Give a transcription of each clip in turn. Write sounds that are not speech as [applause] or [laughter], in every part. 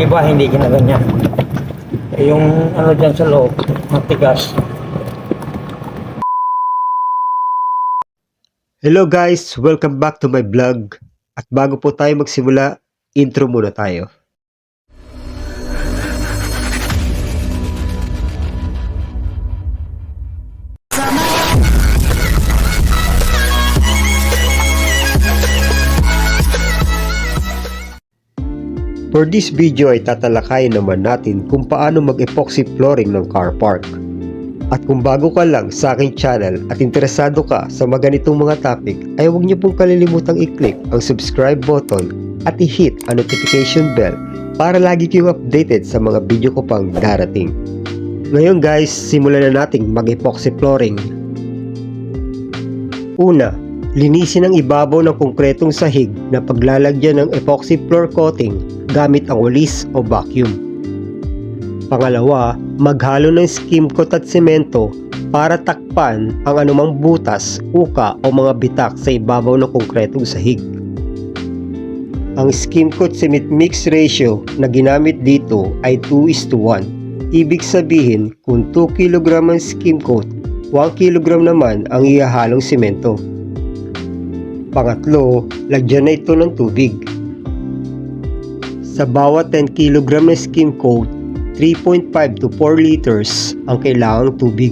iba hindi ginaganyan. Eh, yung ano dyan sa loob, matigas. Hello guys! Welcome back to my vlog. At bago po tayo magsimula, intro muna tayo. For this video ay tatalakayin naman natin kung paano mag-epoxy flooring ng car park. At kung bago ka lang sa aking channel at interesado ka sa mga ganitong mga topic, ay huwag niyo pong kalilimutang i-click ang subscribe button at i-hit ang notification bell para lagi kayong updated sa mga video ko pang darating. Ngayon guys, simulan na nating mag-epoxy flooring. Una, linisin ang ibabaw ng konkretong sahig na paglalagyan ng epoxy floor coating gamit ang walis o vacuum. Pangalawa, maghalo ng skim coat at semento para takpan ang anumang butas, uka o mga bitak sa ibabaw ng konkretong sahig. Ang skim coat cement mix ratio na ginamit dito ay 2 is to 1. Ibig sabihin, kung 2 kg ang skim coat, 1 kg naman ang ihahalong semento. Pangatlo, lagyan na ito ng tubig. Sa bawat 10 kg na skim coat, 3.5 to 4 liters ang kailangang tubig.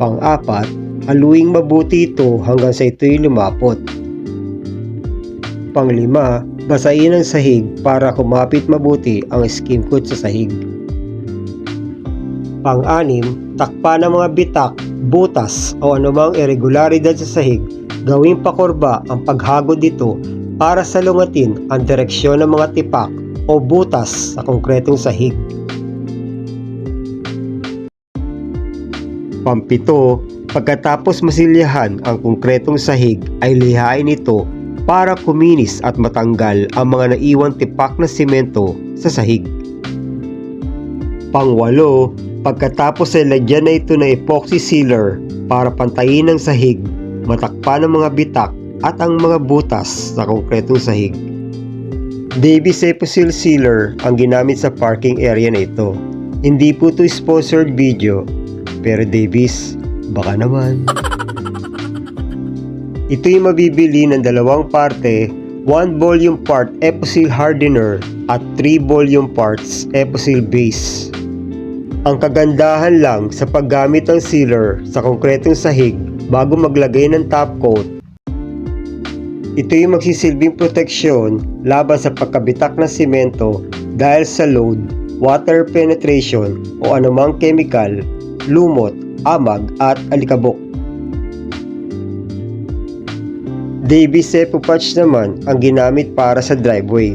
Pang-apat, haluing mabuti ito hanggang sa ito'y lumapot. Panglima, basain ang sahig para kumapit mabuti ang skim coat sa sahig. Pang-anim, takpan ng mga bitak, butas o anumang irregularidad sa sahig, gawing pakurba ang paghagod dito para salungatin ang direksyon ng mga tipak o butas sa konkretong sahig. Pampito, pagkatapos masilyahan ang konkretong sahig ay lihain ito para kuminis at matanggal ang mga naiwang tipak na simento sa sahig. Pangwalo, pagkatapos ay lagyan na ito ng epoxy sealer para pantayin ang sahig, matakpan ang mga bitak at ang mga butas sa konkretong sahig. Davies Eposil Sealer ang ginamit sa parking area na ito. Hindi po ito sponsored video, pero Davies, baka naman. [laughs] Ito'y mabibili ng dalawang parte, 1 volume part Eposil Hardener at 3 volume parts Eposil Base. Ang kagandahan lang sa paggamit ng sealer sa konkretong sahig bago maglagay ng top coat ito yung magsisilbing proteksyon laban sa pagkabitak ng simento dahil sa load, water penetration o anumang chemical, lumot, amag at alikabok. Davies Epo Patch naman ang ginamit para sa driveway.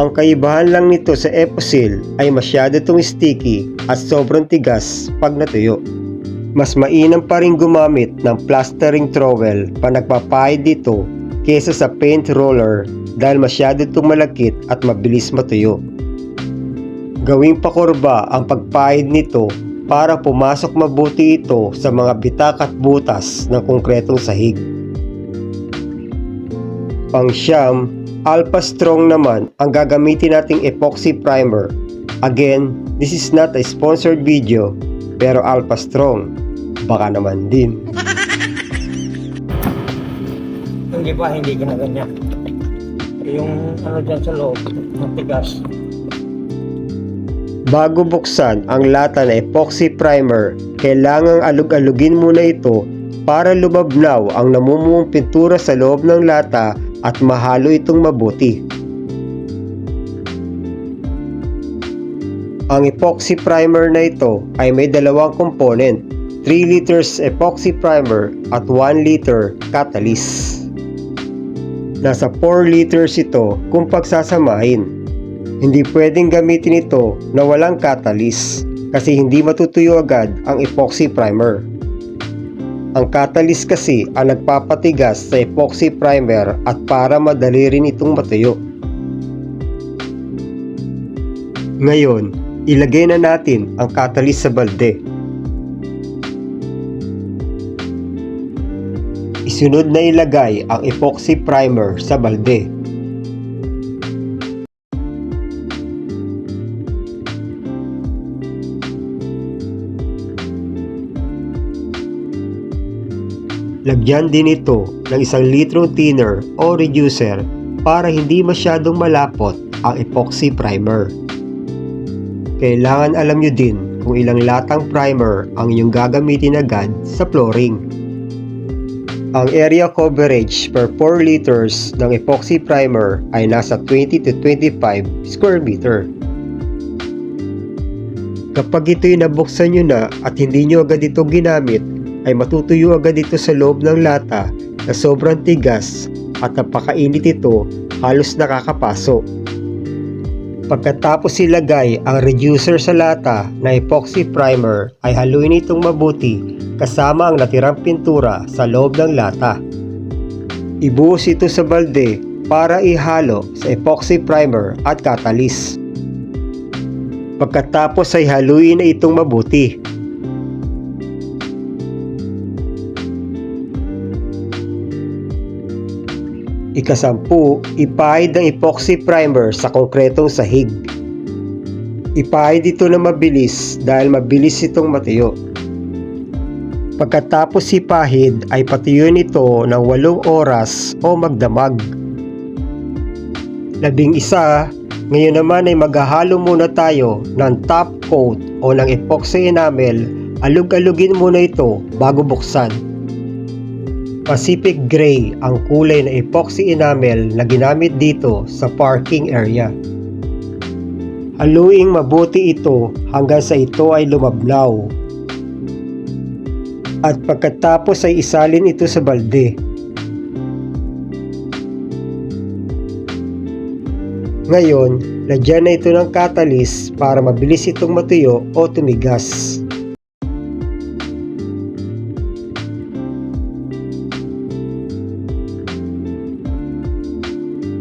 Ang kaibahan lang nito sa Eposil ay masyado itong sticky at sobrang tigas pag natuyo. Mas mainam pa rin gumamit ng plastering trowel pa nagpapahid dito kesa sa paint roller dahil masyado itong malakit at mabilis matuyo. Gawing pakurba ang pagpahid nito para pumasok mabuti ito sa mga bitak at butas ng konkretong sahig. Pangsyam, Alpha Strong naman ang gagamitin nating epoxy primer. Again, this is not a sponsored video pero Alpha Strong, baka naman din. Yung iba hindi ginaganyan. Yung ano dyan sa loob, matigas. Bago buksan ang lata na epoxy primer, kailangang alug-alugin muna ito para lumabnaw ang namumuong pintura sa loob ng lata at mahalo itong mabuti. Ang epoxy primer na ito ay may dalawang component, 3 liters epoxy primer at 1 liter catalyst. Nasa 4 liters ito kung pagsasamahin. Hindi pwedeng gamitin ito na walang catalyst kasi hindi matutuyo agad ang epoxy primer. Ang catalyst kasi ang nagpapatigas sa epoxy primer at para madali rin itong matuyo. Ngayon, ilagay na natin ang catalyst sa balde. Sunod na ilagay ang epoxy primer sa balde. Lagyan din ito ng isang litrong thinner o reducer para hindi masyadong malapot ang epoxy primer. Kailangan alam nyo din kung ilang latang primer ang inyong gagamitin agad sa flooring. Ang area coverage per 4 liters ng epoxy primer ay nasa 20 to 25 square meter. Kapag ito'y nabuksan nyo na at hindi nyo agad ito ginamit, ay matutuyo agad ito sa loob ng lata na sobrang tigas at napakainit ito halos nakakapaso. Pagkatapos ilagay ang reducer sa lata na epoxy primer ay haluin itong mabuti kasama ang natirang pintura sa loob ng lata. Ibuhos ito sa balde para ihalo sa epoxy primer at catalyst. Pagkatapos ay haluin na itong mabuti. Ikasampu, ipahid ang epoxy primer sa konkretong sahig. Ipahid ito na mabilis dahil mabilis itong matuyo. Pagkatapos ipahid ay patuyuin ito ng 8 oras o magdamag. Labing isa, ngayon naman ay maghahalo muna tayo ng top coat o ng epoxy enamel. Alug-alugin muna ito bago buksan. Pacific Gray ang kulay na epoxy enamel na ginamit dito sa parking area. Haluing mabuti ito hanggang sa ito ay lumablaw. At pagkatapos ay isalin ito sa balde. Ngayon, lagyan na ito ng catalyst para mabilis itong matuyo o tumigas.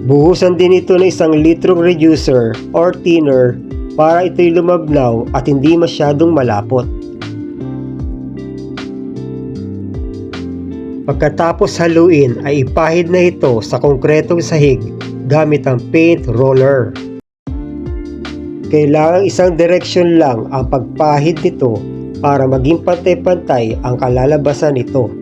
Buhusan din ito ng isang litrong reducer or thinner para ito'y lumablaw at hindi masyadong malapot. Pagkatapos haluin ay ipahid na ito sa konkretong sahig gamit ang paint roller. Kailangang isang direksyon lang ang pagpahid nito para maging pantay-pantay ang kalalabasan nito.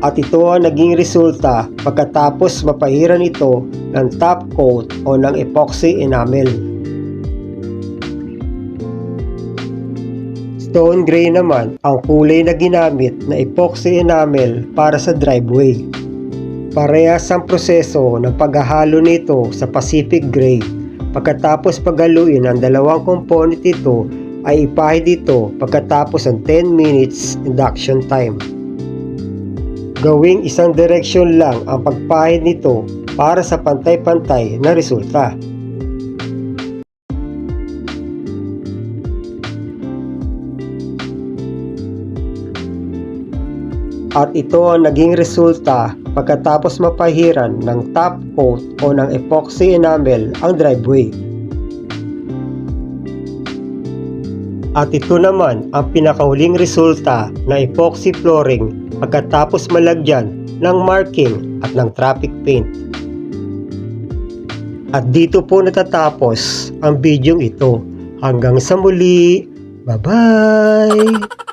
At ito ang naging resulta pagkatapos mapahiran ito ng top coat o ng epoxy enamel. Stone gray naman ang kulay na ginamit na epoxy enamel para sa driveway. Parehas ang proseso ng paghahalo nito sa Pacific Gray. Pagkatapos paghaluin ang dalawang component nito ay ipahid ito pagkatapos ng 10 minutes induction time. Gawing isang direksyon lang ang pagpahid nito para sa pantay-pantay na resulta. At ito ang naging resulta pagkatapos mapahiran ng top coat o ng epoxy enamel ang driveway. At ito naman ang pinakahuling resulta na epoxy flooring pagkatapos malagyan ng marking at ng traffic paint. At dito po natatapos ang bidyong ito. Hanggang sa muli, bye-bye!